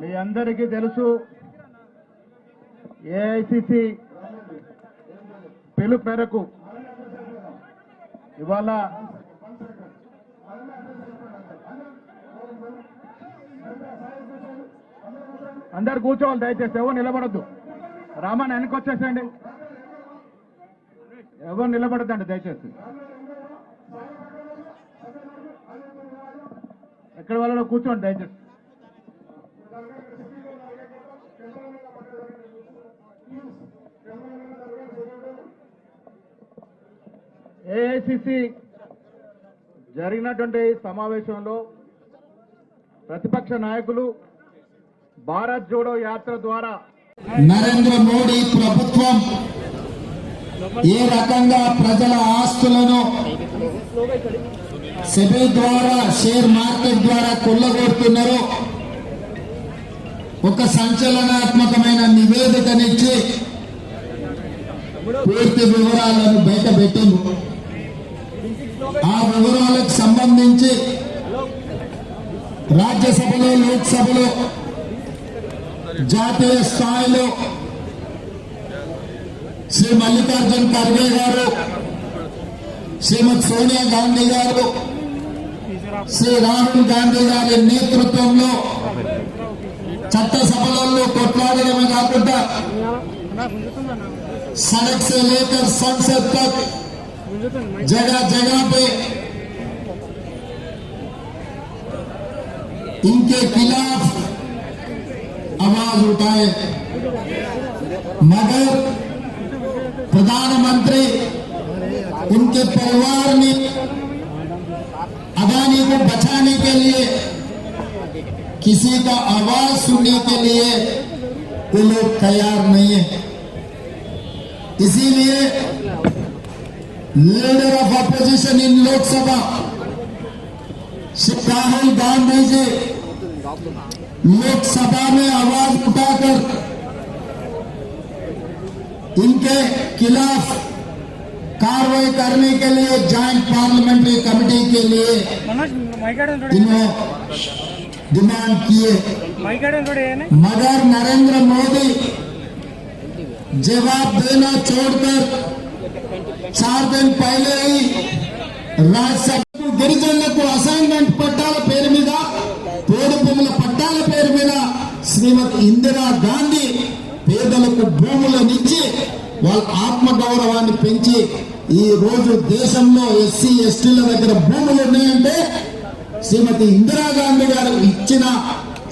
మీ అందరికీ తెలుసు ఏఐసిసి పిలుపు మేరకు ఇవాళ అందరు కూర్చోవాలి దయచేసి ఎవరు నిలబడద్దు. రామాన్ వెనకొచ్చేసేయండి ఎవరు నిలబడద్దండి దయచేసి. ఎక్కడ వాళ్ళలో కూర్చోండి దయచేసి. ఏఐసిసి జరిగినటువంటి సమావేశంలో ప్రతిపక్ష నాయకులు భారత్ జోడో యాత్ర ద్వారా నరేంద్ర మోడీ ప్రభుత్వం ఏ రకంగా ప్రజల ఆస్తులను సెబీ ద్వారా షేర్ మార్కెట్ ద్వారా కొల్లగొడుతున్నారో. ఒక సంచలనాత్మకమైన నివేదికనిచ్చి పూర్తి వివరాలను బయట పెట్టింది. ఆ వివరాలకు సంబంధించి రాజ్యసభలో లోక్సభలో జాతీయ స్థాయిలో శ్రీ మల్లికార్జున్ ఖర్గే గారు శ్రీమతి సోనియా గాంధీ గారు శ్రీ రాహుల్ గాంధీ గారి నేతృత్వంలో చట్టసభలలో కొట్లాడడమే కాకుండా सड़क से लेकर संसद तक जगह जगह पे इनके खिलाफ आवाज उठाए मगर प्रधानमंत्री उनके परिवार ने अदानी को बचाने के लिए, किसी का आवाज़ सुनने के लिए वो लोग तैयार नहीं है। इसीलिए leader of opposition in Lok Sabha Shri Rahul Gandhi ji, Lok Sabha में आवाज़ उठाकर इनके खिलाफ कार्रवाई करने के लिए ज्वाइंट पार्लियामेंट्री कमेटी के लिए మనోజ్ మైకాడని చూడు इन्होंने डिमांड किए మైకాడని చూడు ఏనే मगर नरेंद्र मोदी जवाब देना छोड़कर चार दिन पहले ही రాజ్యసభకు గిరిజనులకు అసైన్మెంట్ పట్టాల పేరు మీద పోడు భూముల పట్టాల పేరు మీద శ్రీమతి ఇందిరా గాంధీ పేదలకు భూములనిచ్చి వాళ్ళ ఆత్మ గౌరవాన్ని పెంచి ఈ రోజు దేశంలో ఎస్సీ ఎస్టీల దగ్గర భూములు ఉన్నాయంటే శ్రీమతి ఇందిరాగాంధీ గారు ఇచ్చిన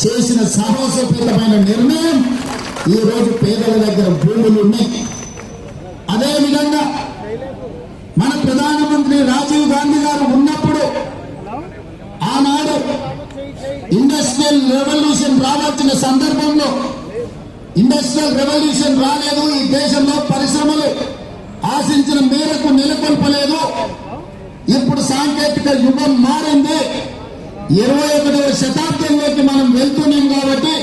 చేసిన సాహసోపేతమైన నిర్ణయం ఈ రోజు పేదల దగ్గర భూములు ఉన్నాయి. అదే విధంగా మన ప్రధానమంత్రి రాజీవ్ గాంధీ గారు ఉన్నప్పుడు ఆనాడు ఇండస్ట్రియల్ రెవల్యూషన్ రావాల్సిన సందర్భంలో ఇండస్ట్రియల్ రెవల్యూషన్ రాలేదు. ఈ దేశంలో పరిశ్రమలు ఆశించిన మేర నెలకొల్పలేదు. ఇప్పుడు సాంకేతిక యుగం మారింది. ఇరవై ఒకటవ శతాబ్దంలోకి మనం వెళ్తున్నాం కాబట్టి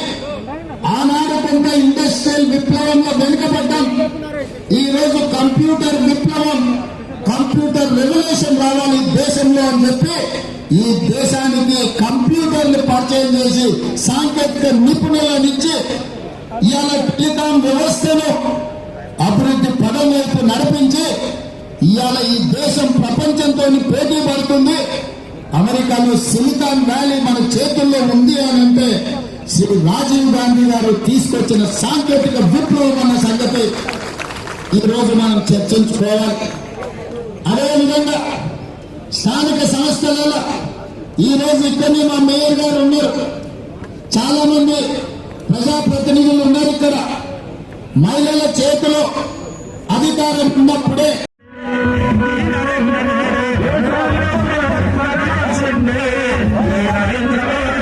ఆనాడు కొంత ఇండస్ట్రియల్ విప్లవంలో వెనుకబడ్డాం. ఈ రోజు కంప్యూటర్ విప్లవం కంప్యూటర్ రెవల్యూషన్ రావాలి దేశంలో అని చెప్పి ఈ దేశానికి కంప్యూటర్లు పరిచయం చేసి సాంకేతిక నిపుణులనిచ్చి ఇవాళ టెలికాం వ్యవస్థను అభివృద్ధి పదం వైపు నడిపించి ఇవాళ ఈ దేశం ప్రపంచంతో పోటీ పడుతుంది. అమెరికాలో సిలికాన్ వ్యాలీ మన చేతుల్లో ఉంది అని అంటే శ్రీ రాజీవ్ గాంధీ గారు తీసుకొచ్చిన సాంకేతిక విప్లవం అన్న సంగతి ఈ రోజు మనం చర్చించుకోవాలి. అదేవిధంగా స్థానిక సంస్థలలో ఈ రోజు ఇక్కడనే మా మేయర్ గారు ఉన్నారు. చాలా మంది ప్రజాప్రతినిధులు ఉన్నారు ఇక్కడ. మహిళల చేతిలో అధికారం ఉన్నప్పుడే